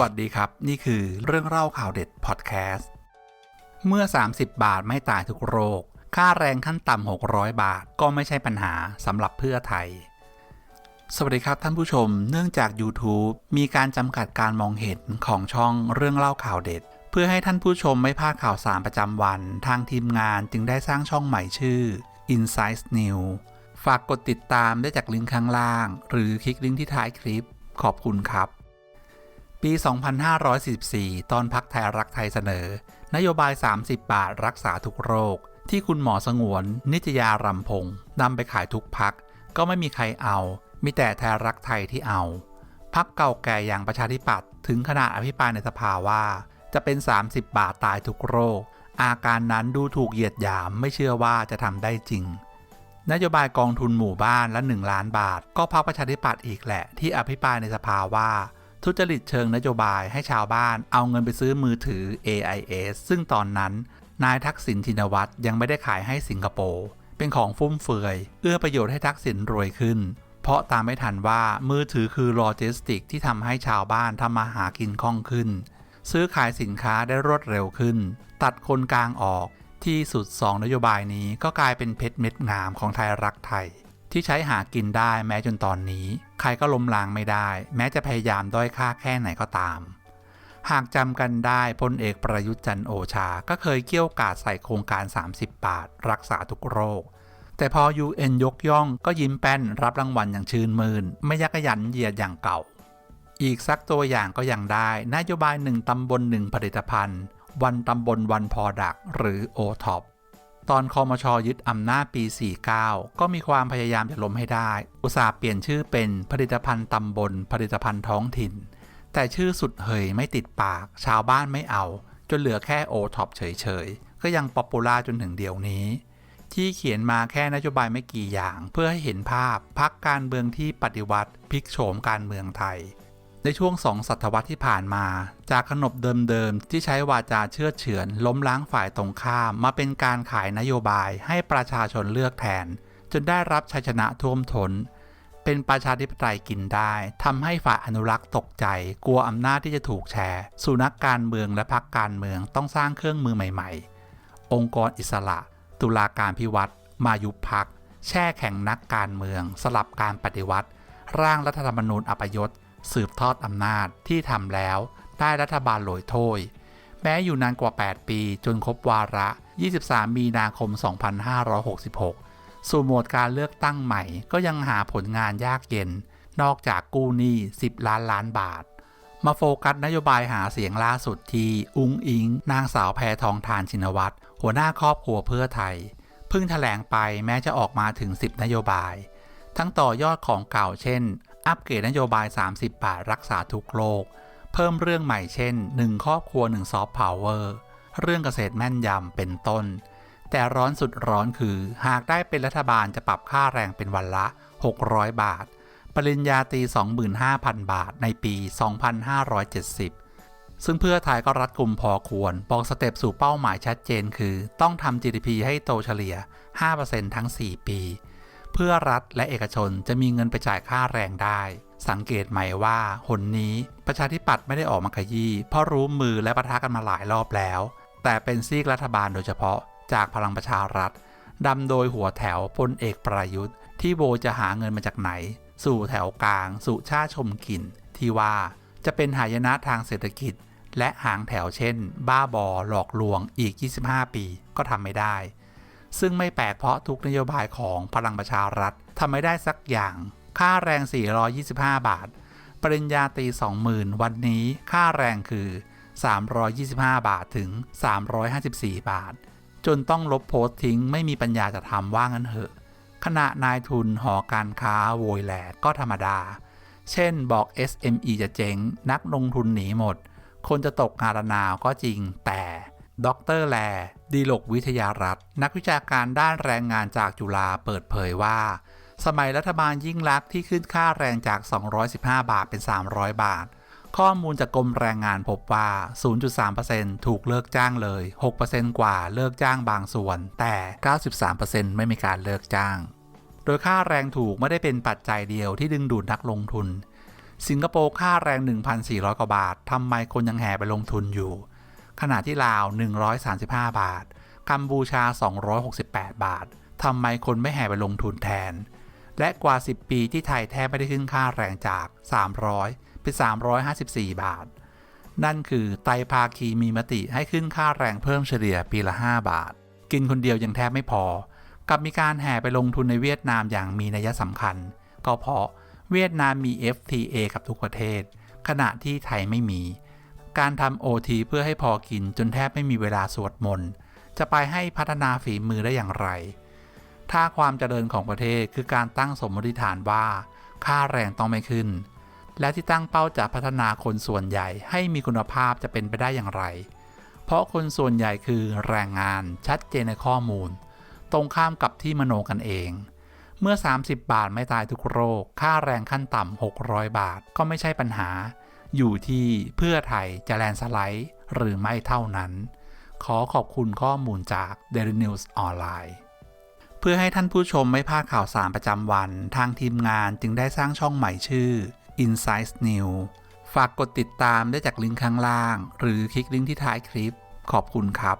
วัสดีครับ นี่คือเรื่องเล่าข่าวเด็ดพอดแคสต์ เมื่อ 30 บาทไม่ตายทุกโรค ค่าแรงขั้นต่ำ 600 บาทก็ไม่ใช่ปัญหาสำหรับเพื่อไทย สวัสดีครับท่านผู้ชม เนื่องจาก YouTube มีการจำกัดการมองเห็นของช่องเรื่องเล่าข่าวเด็ด เพื่อให้ท่านผู้ชมไม่พลาดข่าวสารประจำวัน ทางทีมงานจึงได้สร้างช่องใหม่ชื่อ Insights New ฝากกดติดตามได้จากลิงก์ข้างล่าง หรือคลิกลิงก์ที่ท้ายคลิป ขอบคุณครับ ปี 2544 ตอนพักไทยรักไทยเสนอ นโยบาย 30 บาทรักษาทุกโรค ที่คุณหมอสงวน นิจยารำพงนำไปขายทุกพัก ก็ไม่มีใครเอา มีแต่ไทยรักไทยที่เอา พักเก่าแก่อย่างประชาธิปัตย์ถึงขนาดอภิปรายในสภาว่า จะเป็น 30 บาทตายทุกโรค อาการนั้นดูถูกเหยียดหยามไม่เชื่อว่าจะทำได้จริงนโยบายกองทุนหมู่บ้านละ 1 ล้านบาท ก็พักประชาธิปัตย์อีกแหละ ที่อภิปรายในสภาว่า ทุจริตเชิงนโยบายให้ชาวบ้านเอาเงินไปซื้อมือถือ AIS ซึ่งตอนนั้น นายทักษิณชินวัตรยังไม่ได้ขายให้สิงคโปร์เป็นของฟุ่มเฟือย เอื้อประโยชน์ให้ทักษิณรวยขึ้น เพราะตามไม่ทันว่ามือถือคือโลจิสติกที่ทำให้ชาวบ้านทำมาหากินคล่องขึ้น ซื้อขายสินค้าได้รวดเร็วขึ้น ตัดคนกลางออกที่สุด 2 นโยบายนี้ก็กลายเป็นเพชรเม็ดงามของไทยรักไทย ที่ใช้หากินได้แม้จนตอนนี้ ใครก็ล้มล้างไม่ได้ แม้จะพยายามด้อยค่าแค่ไหนก็ตาม หากจำกันได้พลเอกประยุทธ์จันโอชา ก็เคยเกี่ยวกาดใส่โครงการ 30 บาท รักษาทุกโรค แต่พอ UN ยกย่องก็ยิ้มแป้นรับรางวัลอย่างชื่นมืนไม่ยักยันเหยียดอย่างเก่า อีกสักตัวอย่างก็ยังได้ นโยบายหนึ่งตำบลหนึ่งผลิตภัณฑ์ วันตำบลวันพอดักหรือ o t o p ตอนคอมชยึดอำนาจปี 49 ก็มีความพยายามจะล้มให้ได้ อุตสาห์เปลี่ยนชื่อเป็นผลิตภัณฑ์ตำบล ผลิตภัณฑ์ท้องถิ่น แต่ชื่อสุดเหยไม่ติดปาก ชาวบ้านไม่เอา จนเหลือแค่โอท็อปเฉยๆ ก็ยังป๊อปปูล่าจนถึงเดี๋ยวนี้ ที่เขียนมาแค่นโยบายไม่กี่อย่าง เพื่อให้เห็นภาพพักการเมืองที่ปฏิวัติพลิกโฉมการเมืองไทย ในช่วงสองศตวรรษที่ผ่านมา จากขนบเดิมๆ ที่ใช้วาจาเชื่อเฉือน ล้มล้างฝ่ายตรงข้าม มาเป็นการขายนโยบายให้ประชาชนเลือกแทน จนได้รับชัยชนะท่วมทนเป็นประชาธิปไตยกินได้ทำให้ฝ่ายอนุรักษ์ตกใจ กลัวอำนาจที่จะถูกแชร์สู่นักการเมืองและพรรคการเมืองต้องสร้างเครื่องมือใหม่ ๆ องค์กรอิสระ ตุลาการพิวัตรมายุบพัก แช่แข็งนักการเมือง สลับการปฏิวัติ ร่างรัฐธรรมนูญอัปยศ สืบทอดอำนาจที่ทำแล้วได้รัฐบาลโหลอยโถ้ยแม้อยู่นานกว่า 8 ปีจนครบวาระ 23 มีนาคม 2566 สู่โหมดการเลือกตั้งใหม่ก็ยังหาผลงานยากเย็น นอกจากกู้หนี้ 10 ล้านล้านบาท มาโฟกัสนโยบายหาเสียงล่าสุดที่อุ้งอิง นางสาวแพทองทานชินวัตรหัวหน้าครอบครัวเพื่อไทยเพิ่งถแถลงไปแม้จะออกมาถึง 10 นโยบาย ทั้งต่อยอดของเก่าเช่น อัปเกรดนโยบาย 30 บาทรักษาทุกโรคเพิ่มเรื่องใหม่เช่น 1 ครอบครัว1ซอฟต์พาวเวอร์เรื่องเกษตรแม่นยำเป็นต้น แต่ร้อนสุดร้อนคือ หากได้เป็นรัฐบาลจะปรับค่าแรงเป็นวันละ 600 บาท ปริญญาตี 25,000 บาทในปี 2570 ซึ่งเพื่อไทยก็รัดกลุ่มพอควร บอกสเต็ปสู่เป้าหมายชัดเจนคือ ต้องทำ GDP ให้โตเฉลี่ย 5%ทั้ง 4 ปี เพื่อรัฐและเอกชนจะมีเงินไปจ่ายค่าแรงได้ สังเกตไหมว่าหนนี้ประชาธิปัตย์ไม่ได้ออกมาขยี้เพราะรู้มือและประทะกันมาหลายรอบแล้ว แต่เป็นซีกรัฐบาลโดยเฉพาะจากพลังประชารัฐดำโดยหัวแถวพลเอกประยุทธ์ ที่โบจะหาเงินมาจากไหน สู่แถวกลาง สู่ชาชมกินที่ว่าจะเป็นหายนะทางเศรษฐกิจ และหางแถวเช่น บ้าบอหลอกลวงอีก 25 ปีก็ทำไม่ได้ ซึ่งไม่แปลกเพราะทุกนโยบายของพลังประชารัฐทำไม่ได้สักอย่าง ค่าแรง 425 บาท ปริญญาตรี20,000 วันนี้ค่าแรงคือ 325 บาทถึง 354 บาท จนต้องลบโพสต์ทิ้งไม่มีปัญญาจะทำว่างั้นเหอะ ขณะนายทุนหอการค้าโวยแหลกก็ธรรมดา เช่นบอก SME จะเจ๊งนักลงทุนหนีหมด คนจะตกงานระนาวก็จริงแต่ ดรแลดีลกวิทยารัฐ นักวิชาการด้านแรงงานจากจุฬาเปิดเผยว่า สมัยรัฐบาลยิ่งลักษณ์ที่ขึ้นค่าแรงจาก 215 บาทเป็น 300 บาท ข้อมูลจากกรมแรงงานพบว่า 0.3%ถูกเลิกจ้างเลย 6%กว่าเลิกจ้างบางส่วน แต่ 93%ไม่มีการเลิกจ้าง โดยค่าแรงถูกไม่ได้เป็นปัจจัยเดียวที่ดึงดูดนักลงทุน สิงคโปร์ค่าแรง 1,400 กว่าบาททำไมคนยังแห่ไปลงทุนอยู่ ขณะที่ลาว 135 บาท กัมพูชา 268 บาททำไมคนไม่แห่ไปลงทุนแทน และกว่า 10 ปีที่ไทยแทบไม่ได้ขึ้นค่าแรงจาก 300 เป็น 354 บาท นั่นคือไตภาคีมีมติให้ขึ้นค่าแรงเพิ่มเฉลี่ยปีละ 5 บาท กินคนเดียวยังแทบไม่พอ กับมีการแห่ไปลงทุนในเวียดนามอย่างมีนัยสำคัญ ก็เพราะเวียดนามมี FTA กับทุกประเทศ ขณะที่ไทยไม่มี การทำ OT เพื่อให้พอกินจนแทบไม่มีเวลาสวดมนต์จะไปให้พัฒนาฝีมือได้อย่างไร ถ้าความเจริญของประเทศคือการตั้งสมมติฐานว่า ค่าแรงต้องไม่ขึ้น และที่ตั้งเป้าจะพัฒนาคนส่วนใหญ่ให้มีคุณภาพจะเป็นไปได้อย่างไร เพราะคนส่วนใหญ่คือแรงงานชัดเจนในข้อมูล ตรงข้ามกับที่มโนกันเอง เมื่อ 30 บาทไม่ตายทุกโรค ค่าแรงขั้นต่ำ600 บาทก็ไม่ใช่ปัญหา อยู่ที่เพื่อไทยจะแลนสไลด์หรือไม่เท่านั้น ขอขอบคุณข้อมูลจาก Daily News ออนไลน์เพื่อให้ท่านผู้ชมไม่พลาดข่าวสารประจำวัน ทางทีมงานจึงได้สร้างช่องใหม่ชื่อ Insights New ฝากกดติดตามได้จากลิงก์ข้างล่าง หรือคลิกลิงก์ที่ท้ายคลิป ขอบคุณครับ